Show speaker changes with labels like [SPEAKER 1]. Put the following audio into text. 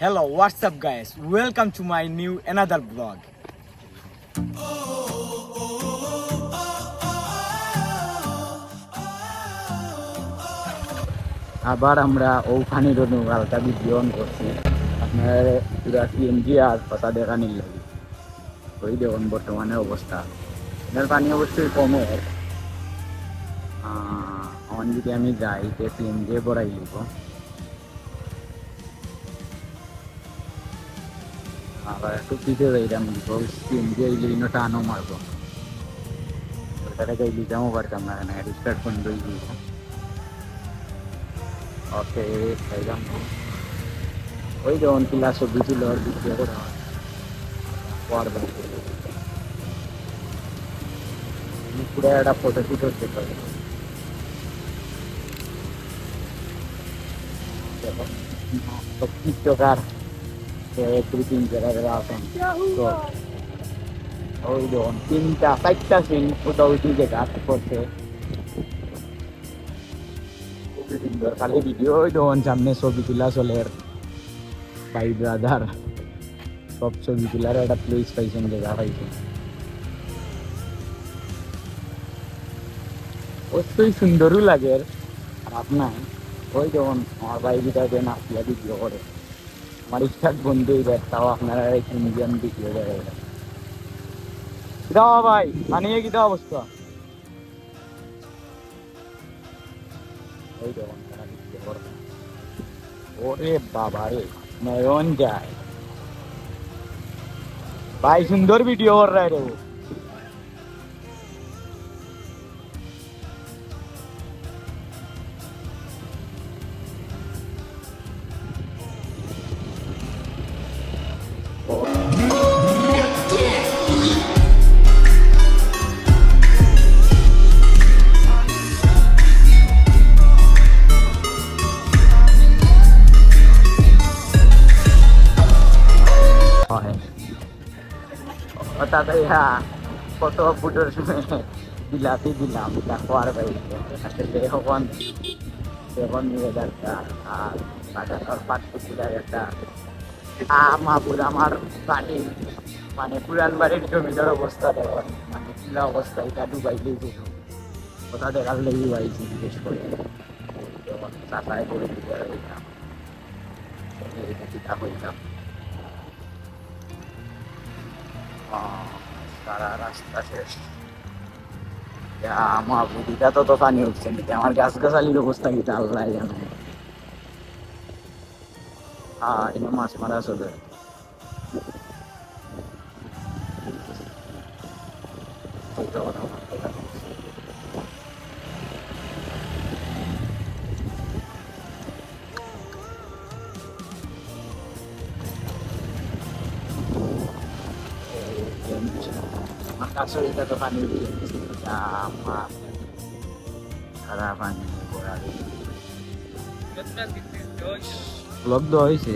[SPEAKER 1] Hello, what's up, guys? Welcome to my new another vlog.
[SPEAKER 2] আবার আমরা ওখানে হালকা অন করছি। আপনার পুরা সিএনজি আর কথা দেখানির লাগে ওই দেখুন বর্তমানে অবস্থা। এটার পানি অবশ্যই কমে আমার যদি আমি যাই তো সিএনজি বড়াই লিব আবার একটু পিঠে যাইলাম দিব সিএনজি আইলে ইনো টানও মারবো। ওটাকে যাইলে যাব পারতাম না এখানে রিস্টার্ট বন্ধই দিব ওকে একদম ওই যেমন কিলা ছবি তুলো আর ভিডিও করা হয় পড়বে পুরো একটা ফটো শুট হচ্ছে তো সব টিকটকার তো ওই যখন তিনটা, চারটা সিন ওটা ওই জায়গা করছে। খালি ভিডিও যখন সামনে ছবি তোলা চলে ভাই ব্রাদার সব ছবি একটা প্লেস পাইছেন জায়গা পাইছেন। অবশ্যই সুন্দরও লাগে খারাপ নাই ওই যখন আমার যে নাচিয়া ভিডিও করে। আমার ইচ্ছার বন্ধু এবার তাও আপনারা এই ইন্ডিয়ান ভিডিও দেয় দাও ভাই আনিয়ে কি দাও অবস্থা ওই দেখুন তারা ভিডিও করবে ওরে বাবা রে নয়ন যায় ভাই সুন্দর ভিডিও কর রে ও তো ইয়া কত ফুটোর সময় বিলাতি দিলাম, দেখো আর ভাই আসলে এখন এখন নিয়ে দরকার আর বাজার পাঁচ ফুটার একটা। পুরো আমার বাড়ি মানে পুরান বাড়ির জমিদার অবস্থা দেখুন মানে কিলা অবস্থা, এটা ডুবাইলেই দেখুন কোথা দেখার লেগে পাইছি বিশেষ করে। চাষায় করে দিতে হইতাম চিন্তা হইতাম সারা রাস্তা শেষ। আমার বুড়িটা তো তো পানি উঠছে নাকি আমার গাছ গাছালির অবস্থা কি? আল্লাহ জানে। এনে মাছ মারা চলে। এটা তো পানি খারাপ পানি ব্লগ দেওয়া হয়েছে